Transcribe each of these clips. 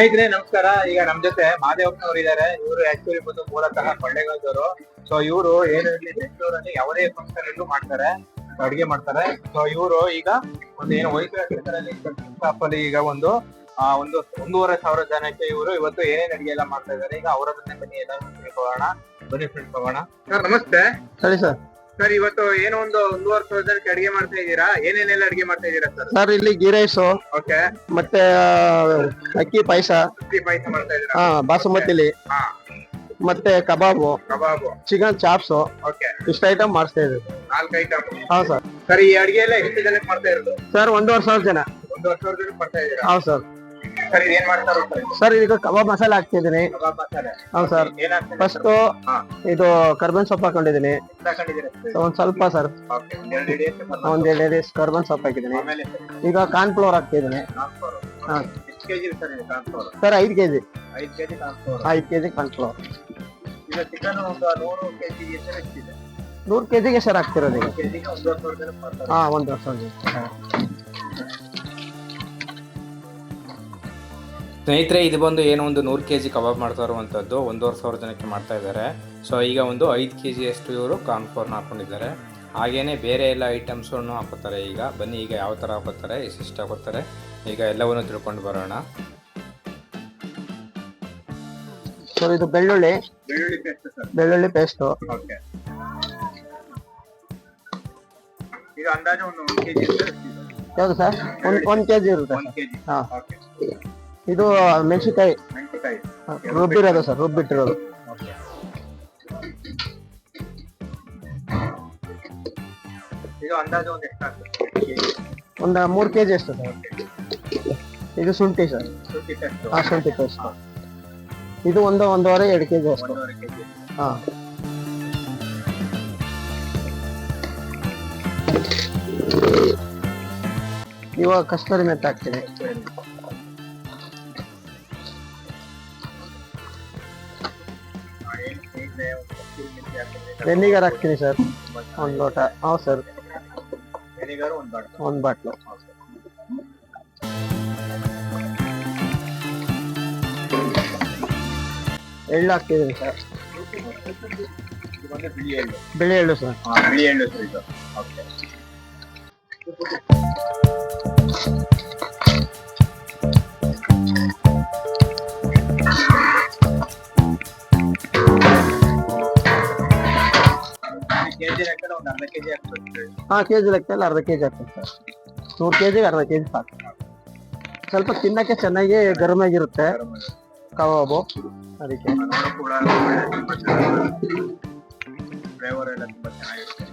ಸ್ನೇಹಿತರೆ ನಮಸ್ಕಾರ. ಈಗ ನಮ್ ಜೊತೆ ಮಾದೇವಪ್ಪನವ್ರು ಇದಾರೆ ಇವರು ಆಕ್ಚುಲಿ ಬಂದು ಮೂಲತಃ ಕೊಳ್ಳೇಗಾಲದವರು. ಸೊ ಇವರು ಇರಲಿ ಬೆಂಗಳೂರಲ್ಲಿ ಯಾವುದೇ ಫಂಕ್ಷನ್ ಇಲ್ಲೂ ಮಾಡ್ತಾರೆ. ಅಡಿಗೆ ಮಾಡ್ತಾರೆ. ಸೊ ಇವರು ಈಗ ಒಂದು ಏನು ಅಲ್ಲಿ ಈಗ ಒಂದು ಆ ಒಂದು ಒಂದೂವರೆ ಸಾವಿರ ಜನಕ್ಕೆ ಇವರು ಇವತ್ತು ಏನೇನ್ ಅಡಿಗೆ ಎಲ್ಲ ಮಾಡ್ತಾ ಇದಾರೆ ಈಗ ಅವರ ಜೊತೆ ಬನ್ನಿ ಎಲ್ಲ ತಿಳ್ಕೊಳ್ಳೋಣ ಬನ್ನಿ ಫ್ರೆಂಡ್ಸ್ ಹೋಗೋಣ. ಸರ್ ನಮಸ್ತೆ. ಸರಿ ಸರ್. ಸರ್ ಇವತ್ತು ಏನೋ ಒಂದು ಒಂದೂವರೆ ಸಾವಿರ ಜನಕ್ಕೆ ಅಡಿಗೆ ಮಾಡ್ತಾ ಇದ್ದೀರಾ? ಏನೇನೆಲ್ಲ ಅಡಿಗೆ ಮಾಡ್ತಾ ಇದ್ದೀರಾ ಸರ್? ಸರ್ ಇಲ್ಲಿ ಗೀ ರೈಸು ಓಕೆ. ಮತ್ತೆ ಅಕ್ಕಿ ಪಾಯಸ ಅಕ್ಕಿ ಪಾಯಸ ಮಾಡ್ತಾ ಇದ್ದೀರಾ? ಹಾ ಬಾಸುಮತಿಲಿ ಹಾ. ಮತ್ತೆ kebab kebab. Chicken chops okay. ಇಷ್ಟ ಐಟಮ್ ಮಾಡಿಸ್ತಾ ಇದ್ದೀವಿ. ನಾಲ್ಕು ಐಟಮ್. ಹಾ ಸರ್. ಸರ್ ಈ ಅಡಿಗೆ ಎಲ್ಲ ಎಷ್ಟು ಜನಕ್ಕೆ ಮಾಡ್ತಾ ಇರೋದು? ಸರ್ ಒಂದೂವರೆ ಸಾವಿರ ಜನ. ಒಂದೂವರೆ ಸಾವಿರ ಜನಕ್ಕೆ ಮಾಡ್ತಾ ಇದ್ದೀರಾ? ಹಾ ಸರ್. ಸರ್ ಏನ್ ಮಾಡ್ತಾರೋ ಸರ್? ಈಗ ಕಬಾಬ್ ಮಸಾಲೆ ಹಾಕ್ತಿದ್ದೀನಿ. ಕಬಾಬ್ ಮಸಾಲೆ. ಹೌದು ಸರ್. ಫಸ್ಟ್ ಇದು ಕರ್ಬೇನ್ ಸೊಪ್ಪು ಹಾಕೊಂಡಿದ್ದೀನಿ. ಒಂದ್ ಸ್ವಲ್ಪ ಸರ್. ಓಕೆ ಎರಡು? ಒಂದ್ ಎರಡು ಕರ್ಬೇನ್ ಸೊಪ್ಪು ಹಾಕಿದ್ದೀನಿ. ಆಮೇಲೆ ಈಗ ಕಾರ್ನ್ ಫ್ಲೋರ್ ಹಾಕ್ತಿದ್ದೀನಿ. ಟ್ರಾನ್ಸ್ಫರ್ ಹಾ. ಎಷ್ಟು ಕೆಜಿ ಸರ್ ಇದು ಸರ್ ಐದು ಕೆಜಿ. ಐದು ಕೆಜಿ ಐದು ಕೆಜಿ ಕಾರ್ನ್ ಫ್ಲೋರ್ ಈಗ ಚಿಕನ್ ಒಂದು ನೂರು ಕೆಜಿ ನೂರು ಕೆಜಿಗೆ ಸರ್ ಹಾಕ್ತಿರೋದು ಈಗ. ಕೆಜಿಗೆ ಒಂದು ವರ್ಷ ಹಾ ಒಂದು ವರ್ಷ ಸ್ನೇಹಿತರೆ ಇದು ಬಂದು ಏನೋ ಒಂದು ನೂರು ಕೆ ಜಿ ಕಬಾಬ್ ಮಾಡ್ತಾ ಇರುವಂಥದ್ದು ಒಂದೂವರೆ ಸಾವಿರ ಜನಕ್ಕೆ ಮಾಡ್ತಾ ಇದ್ದಾರೆ. ಸೊ ಈಗ ಒಂದು ಐದು ಕೆ ಜಿಯಷ್ಟು ಇವರು ಕಾರ್ನ್ಫ್ಲೋರ್ನ ಹಾಕೊಂಡಿದ್ದಾರೆ. ಹಾಗೇನೆ ಬೇರೆ ಎಲ್ಲ ಐಟಮ್ಸನ್ನು ಹಾಕೋತಾರೆ ಈಗ. ಬನ್ನಿ ಈಗ ಯಾವ ಥರ ಹಾಕೋತಾರೆ ಎಷ್ಟೆಷ್ಟು ಹಾಕೋತಾರೆ ಈಗ ಎಲ್ಲವನ್ನು ತಿಳ್ಕೊಂಡು ಬರೋಣ. ಸರ್ ಇದು ಬೆಳ್ಳುಳ್ಳಿ. ಬೆಳ್ಳುಳ್ಳಿ ಪೇಸ್ಟ್ ಸರ್. ಬೆಳ್ಳುಳ್ಳಿ ಪೇಸ್ಟು ಓಕೆ. ಸರ್ ಅಂದಾಜು ಒಂದು ಒಂದು ಕೆ ಜಿ ಸರ್? ಒಂದ್ ಒಂದ್ ಕೆಜಿ ಇರುತ್ತೆ. ಹಾ. ಇದು ಮೆಣಸಿನಕಾಯಿ. ಮೆಣಸಿನಕಾಯಿ. ರುಬ್ಬಿರೋದು ಸರ್ ರುಬ್ಬಿಟ್ಟಿರೋದು. ಒಂದು ಇದು ಅಂದಾಜು ಒಂದು ಎಷ್ಟು ಆಗ್ತದೆ? ಒಂದು ಮೂರು ಕೆಜಿ ಎಷ್ಟು ಸರ್. ಇದು ಶುಂಠಿ ಸರ್. ಹಾಂ ಶುಂಠಿ ಪೇಸ್ಟ್. ಇದು ಒಂದು ಒಂದೂವರೆ ಎರಡು ಕೆಜಿ ಅಷ್ಟು. ಹಾಂ ಕೆಜಿ. ಹಾ. ಇವಾಗ ಕಸ್ತೂರಿ ಮೆತ್ತ ಹಾಕ್ತೀನಿ. ವೆನಿಗರ್ ಹಾಕ್ತೀನಿ ಸರ್? ಒಂದು ಲೋಟ. ಹೌದು ಸರ್. ವೆನಿಗರ್ ಒಂದು ಬಾಟಲ್. ಎಳ್ಳು ಹಾಕ್ತಿದ್ದೀನಿ ಸರ್. ಬಿಳಿ ಎಳ್ಳು. ಸರ್. ಬಿಳಿ ಎಳ್ಳು ಸರ್ ಇದು. ಓಕೆ ಅರ್ಧ ಕೆಜಿ ಹಾಕ್ಬೇಕು ಹಾ ಕೆಜಿ ಲೆಕ್ಕದಲ್ಲಿ ಅರ್ಧ ಕೆಜಿ ಹಾಕ್ತೀನಿ ಸರ್ ನೂರು ಕೆಜಿಗೆ ಅರ್ಧ ಕೆಜಿ ಸಾಕು. ಸ್ವಲ್ಪ ತಿನ್ನಕ್ಕೆ ಚೆನ್ನಾಗಿ ಗರಮ್ ಆಗಿರುತ್ತೆ ಕಬಾಬು. ಅದಕ್ಕೆ. ಕೂಡ ತುಂಬಾ ಫ್ಲೇವರ್ ಎಲ್ಲ ತುಂಬಾ ಚೆನ್ನಾಗಿರುತ್ತೆ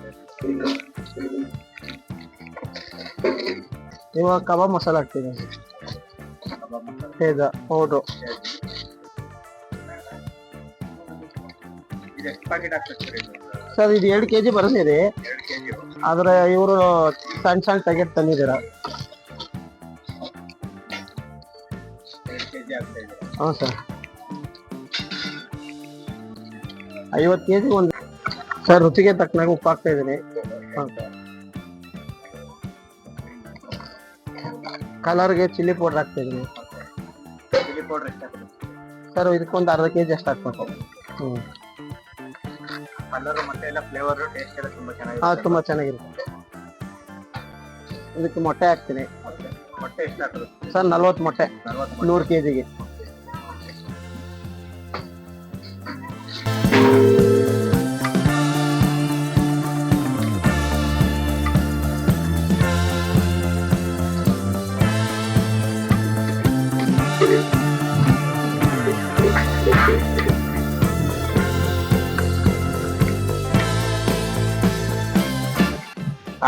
ಇವಾಗ ಕಬಾಬ್ ಮಸಾಲ ಹಾಕ್ತೀನಿ. ಕಬಾಬ್ ಮಸಾಲೆ ಪೌಡ್ರು ಇದು ಎಷ್ಟು ಪ್ಯಾಕೆಟ್ ಹಾಕ್ಬೇಕು ಸರ್ ಇದು. ಸರ್ ಇದು ಎರಡು ಕೆಜಿ ಜಿ ಬರ್ತೀರಿ ಆದ್ರೆ ಇವರು ಸಣ್ಣ ಸಣ್ಣ ಪ್ಯಾಕೆಟ್ ತಂದಿದ್ದೀರ? ಹಾಂ ಹ್ಞೂ ಸರ್. ಐವತ್ತು ಕೆಜಿ ಒಂದು ಸರ್ ರುಚಿಗೆ ತಕ್ಕನಾಗ ಉಪ್ಪು ಹಾಕ್ತಾ ಇದ್ದೀನಿ. ಕಲರ್ಗೆ ಚಿಲ್ಲಿ ಪೌಡರ್ ಹಾಕ್ತಾ ಇದ್ದೀನಿ. ಸರ್ ಇದಕ್ಕೊಂದು ಅರ್ಧ ಕೆಜಿ ಅಷ್ಟು ಹಾಕ್ಬೇಕು ಹ್ಞೂ. ಕಲರ್ ಮತ್ತೆ ಎಲ್ಲ ಫ್ಲೇವರ್ ಟೇಸ್ಟ್ ಎಲ್ಲ ತುಂಬಾ ಹಾ ಚೆನ್ನಾಗಿರುತ್ತೆ ತುಂಬಾ ಚೆನ್ನಾಗಿರುತ್ತೆ. ಇದಕ್ಕೆ ಮೊಟ್ಟೆ ಹಾಕ್ತೀನಿ. ಮೊಟ್ಟೆ ಎಷ್ಟು ಹಾಕೋದು ಸರ್ ನಲ್ವತ್ತು ಮೊಟ್ಟೆ. ನಲ್ವತ್ತು ನೂರು ಕೆಜಿಗೆ.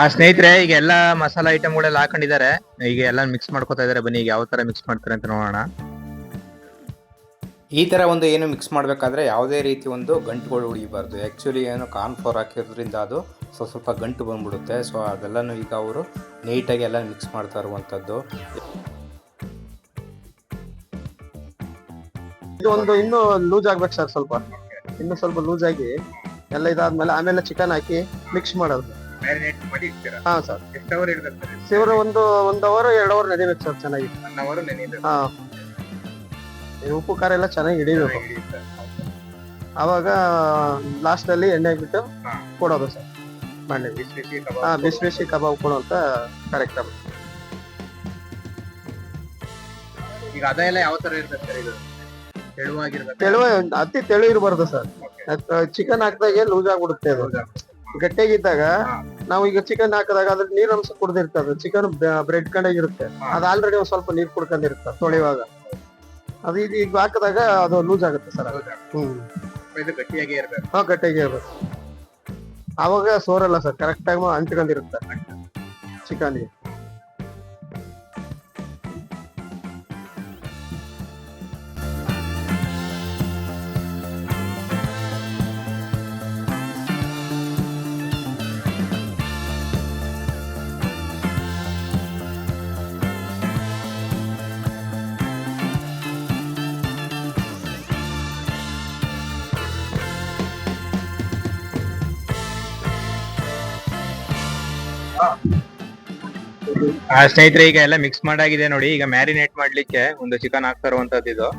ಆ ಸ್ನೇಹಿತರೆ ಈಗ ಎಲ್ಲಾ ಮಸಾಲಾ ಐಟಮ್ಗಳೆಲ್ಲ ಹಾಕೊಂಡಿದ್ದಾರೆ. ಈಗ ಎಲ್ಲ ಮಿಕ್ಸ್ ಮಾಡ್ಕೊತಾ ಇದಾರೆ ಬನ್ನಿ ಈಗ ಯಾವ ತರ ಮಿಕ್ಸ್ ಮಾಡ್ತಾರೆ ಅಂತ ನೋಡೋಣ. ಈ ಥರ ಒಂದು ಏನು ಮಿಕ್ಸ್ ಮಾಡಬೇಕಾದ್ರೆ ಯಾವುದೇ ರೀತಿ ಒಂದು ಗಂಟುಗಳು ಉಳಿಬಾರ್ದು ಆ್ಯಕ್ಚುಲಿ ಏನು ಕಾರ್ನ್ಫ್ಲೋರ್ ಹಾಕಿರೋದ್ರಿಂದ ಅದು ಸ್ವಲ್ಪ ಸ್ವಲ್ಪ ಗಂಟು ಬಂದ್ಬಿಡುತ್ತೆ. ಸೊ ಅದೆಲ್ಲನೂ ಈಗ ಅವರು ನೀಟಾಗಿ ಎಲ್ಲ ಮಿಕ್ಸ್ ಮಾಡ್ತಾ ಇರುವಂಥದ್ದು. ಇದು ಒಂದು ಇನ್ನೂ ಲೂಸ್ ಆಗ್ಬೇಕು ಸರ್ ಸ್ವಲ್ಪ. ಇನ್ನು ಸ್ವಲ್ಪ ಲೂಸ್ ಆಗಿ ಎಲ್ಲ ಇದಾದ್ಮೇಲೆ ಆಮೇಲೆ ಚಿಕನ್ ಹಾಕಿ ಮಿಕ್ಸ್ ಮಾಡೋದು. ಮ್ಯಾರಿನೇಟ್ ಮಾಡಿ ಇಡ್ತೀರಾ? ಹಾ ಸರ್ ಎಷ್ಟು ಅವರ್ ಇಡ್ಬೇಕು ಸಿವರು ಒಂದು ಒಂದ್ ಅವರ್ ಎರಡು ಅವರ್ ನಡಿಬೇಕು ಸರ್ ಚೆನ್ನಾಗಿ. ಒನ್ ಅವರ್ ನೆನೆಯುತ್ತೆ ಹಾ. ಈ ಉಪ್ಪು ಖಾರ ಎಲ್ಲ ಚೆನ್ನಾಗಿ ಹಿಡಿಬೇಕು. ಅವಾಗ ಲಾಸ್ಟ್ ಅಲ್ಲಿ ಎಣ್ಣೆ ಬಿಟ್ಟು ಹಾ. ಕೊಡೋದು ಸರ್ ಮಾಡಿ ಬಿಸಿ ಬಿಸಿ ಹಾ ಕಬಾಬ್ ಬಿಸಿ ಬಿಸಿ ಕಬಾಬ್ ಕೊಡುವಂತ ಕರೆಕ್ಟ್ ಆಗುತ್ತೆ ಈಗ ಅದ ಎಲ್ಲ ಯಾವ ತರ ಇರ್ತದೆ ಸರ್ ಇದು? ತೆಳುವಾಗಿರ್ಬೇಕು ತೆಳುವ ಅತಿ ತೆಳು ಇರಬಾರ್ದು ಸರ್ ಚಿಕನ್ ಹಾಕಿದಾಗೆ ಲೂಸ್ ಆಗ್ಬಿಡುತ್ತೆ ಅದು. ಗಟ್ಟಿಯಾಗಿದ್ದಾಗ. ನಾವು ಈಗ ಚಿಕನ್ ಹಾಕಿದಾಗ ಅದ್ರ ನೀರ್ ಅಂಶ ಕುಡ್ದಿರ್ತದ. ಚಿಕನ್ ಬ್ರೆಡ್ ಕಂಡಾಗಿರುತ್ತೆ ಅದ್ ಆಲ್ರೆಡಿ ಒಂದ್ ಸ್ವಲ್ಪ ನೀರ್ ಕುಡ್ಕೊಂಡಿರುತ್ತೆ ತೊಳೆಯುವಾಗ. ಅದು ಇದು ಈಗ ಹಾಕಿದಾಗ ಅದು ಲೂಸ್ ಆಗುತ್ತೆ ಸರ್ ಹ್ಮ್. ಗಟ್ಟಿಯಾಗಿ ಇರ್ಬೇಕು. ಹಾ ಗಟ್ಟಿಯಾಗಿ ಇರ್ಬೇಕು. ಅವಾಗ ಸೋರಲ್ಲ ಸರ್. ಕರೆಕ್ಟ್ ಆಗಿ ಅಂಟ್ಕೊಂಡಿರುತ್ತೆ. ಚಿಕನ್ಗೆ ಆ ಸ್ನೇಹಿತರೆ, ಈಗ ಎಲ್ಲ ಮಿಕ್ಸ್ ಮಾಡಾಗಿದೆ ನೋಡಿ. ಈಗ ಮ್ಯಾರಿನೇಟ್ ಮಾಡ್ಲಿಕ್ಕೆ ಒಂದು ಚಿಕನ್ ಹಾಕ್ತಾ ಇರುವಂತದ್ದು ಇದು.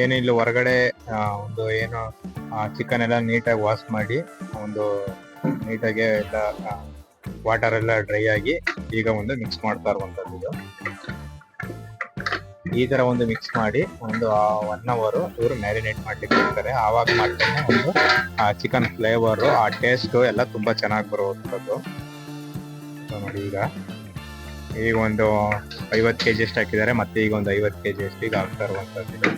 ಏನು ಇಲ್ಲಿ ಹೊರಗಡೆ ಒಂದು ಏನು ಚಿಕನ್ ಎಲ್ಲ ನೀಟಾಗಿ ವಾಶ್ ಮಾಡಿ, ಒಂದು ನೀಟಾಗಿ ಎಲ್ಲ ವಾಟರ್ ಎಲ್ಲ ಡ್ರೈ ಆಗಿ ಈಗ ಒಂದು ಮಿಕ್ಸ್ ಮಾಡ್ತಾ ಇರುವಂತದ್ದು ಇದು. ಈ ತರ ಒಂದು ಮಿಕ್ಸ್ ಮಾಡಿ ಒಂದು ಒನ್ ಅವರ್ ಇವರು ಮ್ಯಾರಿನೇಟ್ ಮಾಡ್ಲಿಕ್ಕೆ ಇರ್ತಾರೆ. ಆವಾಗ ಮಾಡ್ತಾನೆ ಒಂದು ಚಿಕನ್ ಫ್ಲೇವರ್ ಆ ಟೇಸ್ಟ್ ಎಲ್ಲ ತುಂಬಾ ಚೆನ್ನಾಗಿ ಬರುವಂತದ್ದು ನೋಡಿ ಈಗ. ಈಗ ಒಂದು ಐವತ್ತು ಕೆಜಿ ಎಷ್ಟು ಹಾಕಿದ್ದಾರೆ. ಮತ್ತೆ ಈಗ ಒಂದು ಐವತ್ತು ಕೆಜಿ ಅಷ್ಟು ಈಗ ಹಾಕ್ತಾ ಇರುವಂತದ್ದು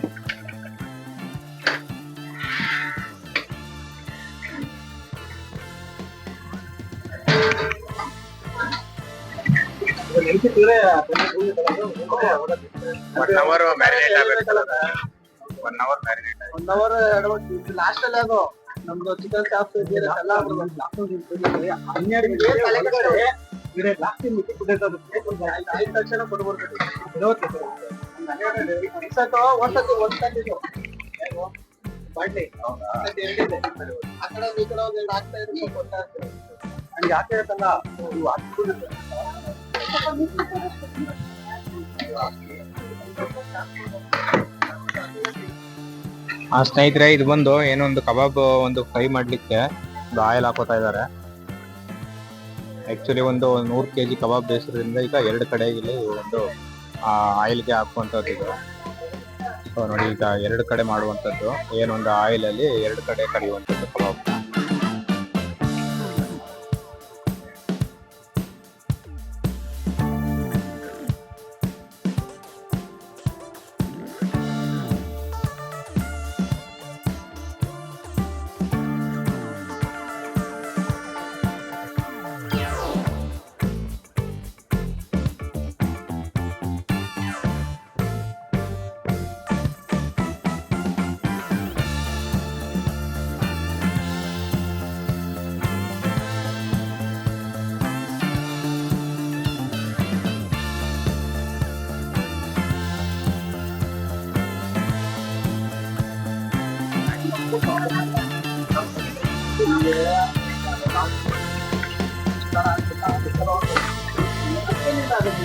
ಒನ್ ಅವರ್ ಮ್ಯಾರಿನೇಟ್ ಆಗಬೇಕು one hour marinate one hour last ಅಲ್ಲಿ ಅದು ನಮ್ದು ಚಿಕನ್ ಚಾಪ್ ಆಯ್ದ ತಕ್ಷಣ ಕೊಡ್ಬರ್ಬೇಕು ಒಂದ್ಸತಿ ಒಂದ್ಸತಿ ಬಾಟ್ಲಿ ಆ ಕಡೆ ಈ ಕಡೆ ಒಂದ್ ಎರಡು ಹಾಕ್ತಾ ಇದ್ರೆ ಸ್ವಲ್ಪ ಗೊತ್ತಾಗ್ತದೆ ಹಂಗೆ ಇವು ಹಾಕ್ಬಿಡುತ್ತೆ. ಆ ಸ್ನೇಹಿತರೆ, ಇದು ಬಂದು ಏನೋ ಒಂದು ಕಬಾಬ್ ಒಂದು ಫ್ರೈ ಮಾಡ್ಲಿಕ್ಕೆ ಆಯಿಲ್ ಹಾಕೋತಾ ಇದ್ದಾರೆ. ಆಕ್ಚುಲಿ ಒಂದು ನೂರು ಕೆಜಿ ಕಬಾಬ್ ಬೇಯಿಸೋದ್ರಿಂದ ಈಗ ಎರಡು ಕಡೆ ಇಲ್ಲಿ ಒಂದು ಆಯಿಲ್ಗೆ ಹಾಕುವಂಥದ್ದು ಸೊ ನೋಡಿ, ಈಗ ಎರಡು ಕಡೆ ಮಾಡುವಂಥದ್ದು. ಏನೊಂದು ಆಯಿಲ್ ಅಲ್ಲಿ ಎರಡು ಕಡೆ ಕರಿಯುವಂತದ್ದು ಕಬಾಬ್.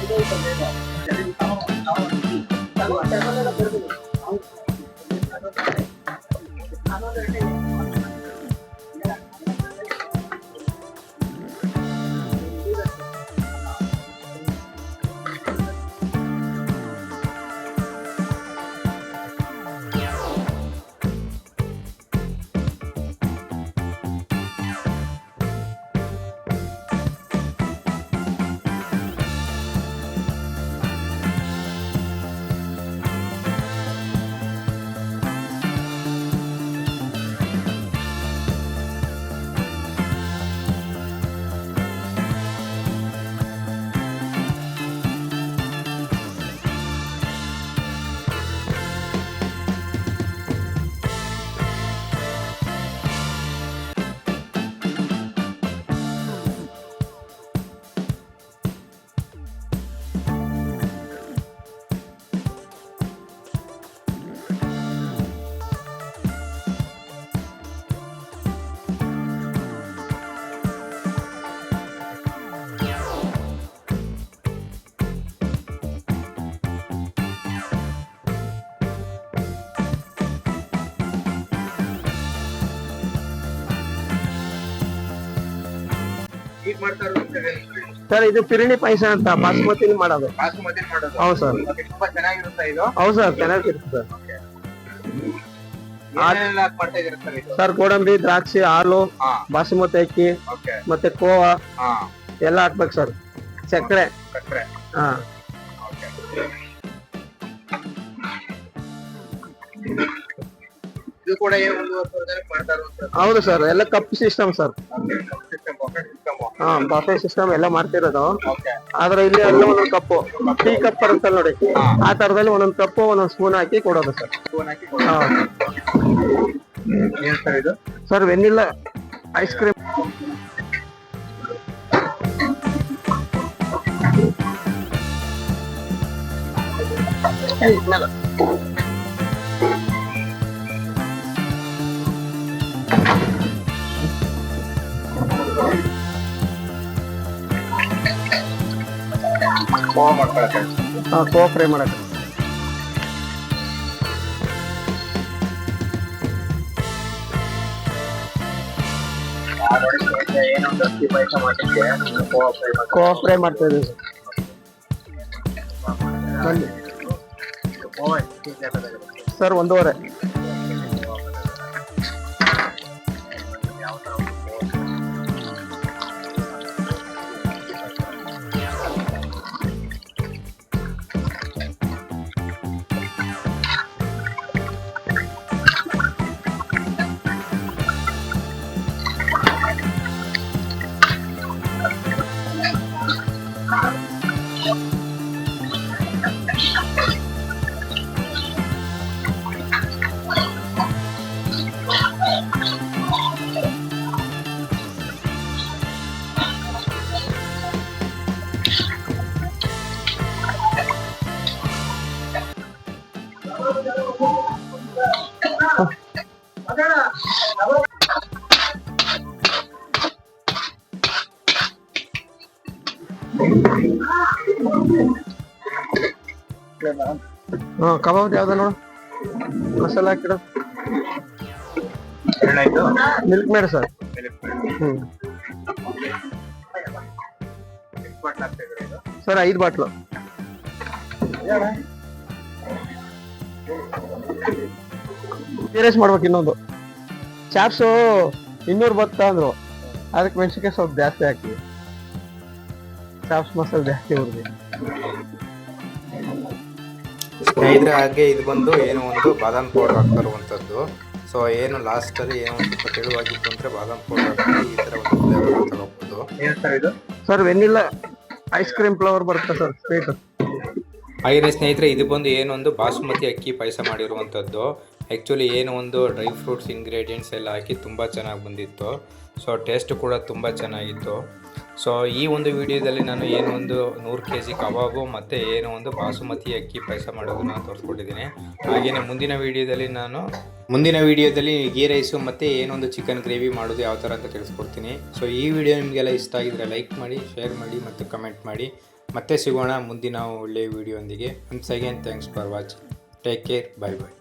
Thank you. ಈಗ ಅಂತ ಸರ್ ಇದು ಪಿರಿಣಿ ಪಾಯಸ ಅಂತ ಬಾಸ್ಮತಿಲಿ ಮಾಡೋದು. ಬಾಸುಮತಿ ಮಾಡೋದು. ಹೌದು ಸರ್. ತುಂಬಾ ಚೆನ್ನಾಗಿರುತ್ತೆ ಇದು. ಹೌದು ಸರ್ ಚೆನ್ನಾಗಿರುತ್ತೆ ಸರ್. ಏನೆಲ್ಲ ಹಾಕಿ ಮಾಡ್ತಾ ಇದೀರ ಸರ್ ಇದು? ಸರ್ ಗೋಡಂಬಿ ದ್ರಾಕ್ಷಿ ಹಾಲು ಹಾ. ಬಾಸುಮತಿ ಅಕ್ಕಿ ಓಕೆ. ಮತ್ತೆ ಕೋವಾ. ಹಾ. ಎಲ್ಲ ಹಾಕ್ಬೇಕು ಸರ್. ಸಕ್ಕರೆ. ಸಕ್ಕರೆ. ಹಾ. ಓಕೆ. ಇದು ಕೂಡ ಏನು ಒಂದು ವರ್ಷದಲ್ಲಿ ಮಾಡ್ತಾ ಇರುವಂತದ್ದು ಹೌದು ಸರ್ ಎಲ್ಲ ಕಪ್ ಸಿಸ್ಟಮ್ ಸರ್. ಸಿಸ್ಟಮ್. ಹಾ ಬಫೆ ಸಿಸ್ಟಮ್ ಎಲ್ಲ ಮಾಡ್ತಿರೋದು. ಆದ್ರೆ ಇಲ್ಲಿ ಎಲ್ಲ ಒಂದೊಂದು ಕಪ್ಪು. ಟೀ ಕಪ್ ಬರುತ್ತಲ್ಲ ನೋಡಿ. ಆ ತರದಲ್ಲಿ ಒಂದೊಂದು ಕಪ್ಪು ಒಂದೊಂದು ಸ್ಪೂನ್ ಹಾಕಿ ಕೊಡೋದು sir. Sir vanilla ice cream. Khoa ಮಾಡ್ಕೊಳಕ್ಕೆ. ಹಾ ಕೋ ಫ್ರೈ ಮಾಡಕ್ಕೆ. ಪಾಯಸ ಮಾಡಲಿಕ್ಕೆ ಕೋವಾ ಫ್ರೈ ಮಾಡ್ತಾ ಕೋವಾ ಕೆಜಿ ಸರ್ ಒಂದೂವರೆ. ಹಾ ಕಬಾಬ್ ಯಾವ್ದ ನೋಡು? ಮಸಾಲ ಹಾಕಿರ? Milkmaid sir. ಹ್ಮ್. ಸರ್, ಐದು ಬಾಟ್ಲು. ಸೀರಿಯಸ್ ಮಾಡ್ಬೇಕು ಇನ್ನೊಂದು. ಚಾಪ್ಸು ಇನ್ನೂರು ಬತ್ತ ಅಂದ್ರು. ಅದಕ್ಕೆ ಮೆಣಸಿನ್ಕಾಯಿ ಸ್ವಲ್ಪ ಜಾಸ್ತಿ ಹಾಕಿ. ಚಾಪ್ಸ್ ಮಸಾಲೆ ಜಾಸ್ತಿ ಹುರಿದು ಸ್ನೇಹಿತರೆ ಹಾಗೆ ಇದು ಬಂದು ಏನೋ ಒಂದು ಬಾದಾಮ್ ಪೌಡರ್ ಹಾಕ್ತಾರುವಂಥದ್ದು. ಸೊ ಏನು ಲಾಸ್ಟಲ್ಲಿ ಏನೋ ಒಂದು ಸ್ವಲ್ಪ ತೆಳುವಾಗಿತ್ತು ಅಂದ್ರೆ ಬಾದಾಮ್ ಪೌಡರ್ ಹಾಕಿ ಈ ಥರ ಒಂದು ಫ್ಲೇವರ್ ತಗೋಬೋದು ಸರ್ ಇದು? Sir vanilla ice cream flavour ಬರುತ್ತೆ ಸರ್ ಸ್ವೀಟ್ ಹಾಗೆಯೇ ಸ್ನೇಹಿತರೆ ಇದು ಬಂದು ಏನೊಂದು ಬಾಸುಮತಿ ಅಕ್ಕಿ ಪಾಯಸ ಮಾಡಿರುವಂಥದ್ದು. ಆ್ಯಕ್ಚುಲಿ ಏನು ಒಂದು ಡ್ರೈ ಫ್ರೂಟ್ಸ್ ಇಂಗ್ರೀಡಿಯೆಂಟ್ಸ್ ಎಲ್ಲ ಹಾಕಿ ತುಂಬ ಚೆನ್ನಾಗಿ ಬಂದಿತ್ತು. ಸೊ ಟೇಸ್ಟು ಕೂಡ ತುಂಬ ಚೆನ್ನಾಗಿತ್ತು. ಸೊ ಈ ಒಂದು ವಿಡಿಯೋದಲ್ಲಿ ನಾನು ಏನು ಒಂದು ನೂರು ಕೆ ಜಿ ಕಬಾಬು ಮತ್ತು ಏನು ಒಂದು ಬಾಸುಮತಿ ಅಕ್ಕಿ ಪಾಯಸ ನಾನು ತೋರಿಸ್ಕೊಟ್ಟಿದ್ದೀನಿ ಹಾಗೆಯೇ ಮುಂದಿನ ವಿಡಿಯೋದಲ್ಲಿ ನಾನು ಮುಂದಿನ ವಿಡಿಯೋದಲ್ಲಿ ಗೀ ರೈಸು ಮತ್ತು ಏನೊಂದು ಚಿಕನ್ ಗ್ರೇವಿ ಮಾಡೋದು ಯಾವ ಥರ ಅಂತ ತಿಳಿಸ್ಕೊಡ್ತೀನಿ. ಸೊ ಈ ವಿಡಿಯೋ ನಿಮಗೆಲ್ಲ ಇಷ್ಟ ಆಗಿದ್ರೆ ಲೈಕ್ ಮಾಡಿ, ಶೇರ್ ಮಾಡಿ ಮತ್ತು ಕಮೆಂಟ್ ಮಾಡಿ. ಮತ್ತೆ ಸಿಗೋಣ ಮುಂದಿನ ಒಳ್ಳೆಯ ವಿಡಿಯೋಂದಿಗೆ. Once again thanks for watching take care bye bye